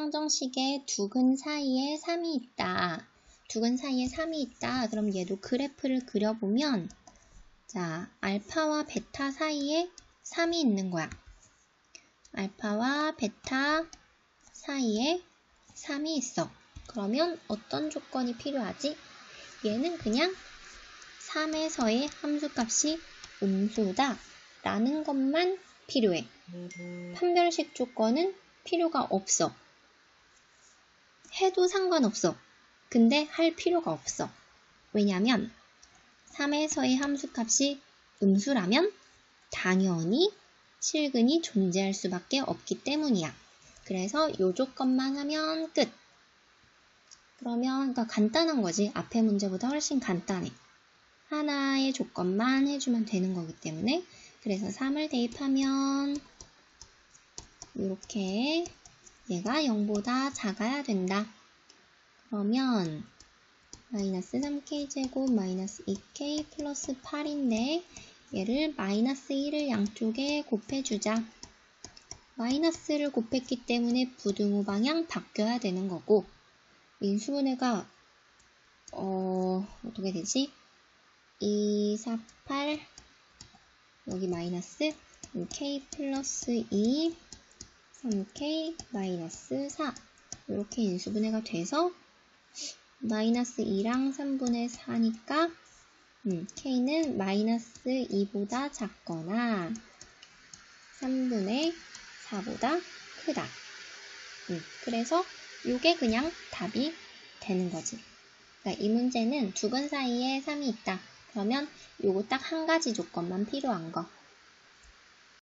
항정식에 두근 사이에 3이 있다. 두근 사이에 3이 있다. 그럼 얘도 그래프를 그려보면 자, 알파와 베타 사이에 3이 있는 거야. 알파와 베타 사이에 3이 있어. 그러면 어떤 조건이 필요하지? 얘는 그냥 3에서의 함수값이 음수다 라는 것만 필요해. 판별식 조건은 필요가 없어. 해도 상관없어. 근데 할 필요가 없어. 왜냐면 3에서의 함수값이 음수라면 당연히 실근이 존재할 수밖에 없기 때문이야. 그래서 요 조건만 하면 끝. 그러면 그러니까 간단한 거지. 앞에 문제보다 훨씬 간단해. 하나의 조건만 해주면 되는 거기 때문에 그래서 3을 대입하면 이렇게 얘가 0보다 작아야 된다. 그러면 마이너스 3k제곱 마이너스 2k 플러스 8인데 얘를 마이너스 1을 양쪽에 곱해주자. 마이너스를 곱했기 때문에 부등호 방향 바뀌어야 되는 거고 인수분해가 어 어떻게 되지? 2, 4, 8 여기 마이너스 k 플러스 2 3k 마이너스 4 이렇게 인수분해가 돼서 마이너스 2랑 3분의 4니까 음, k는 마이너스 2보다 작거나 3분의 4보다 크다. 음, 그래서 이게 그냥 답이 되는 거지. 그러니까 이 문제는 두근 사이에 3이 있다. 그러면 요거 딱 한 가지 조건만 필요한 거.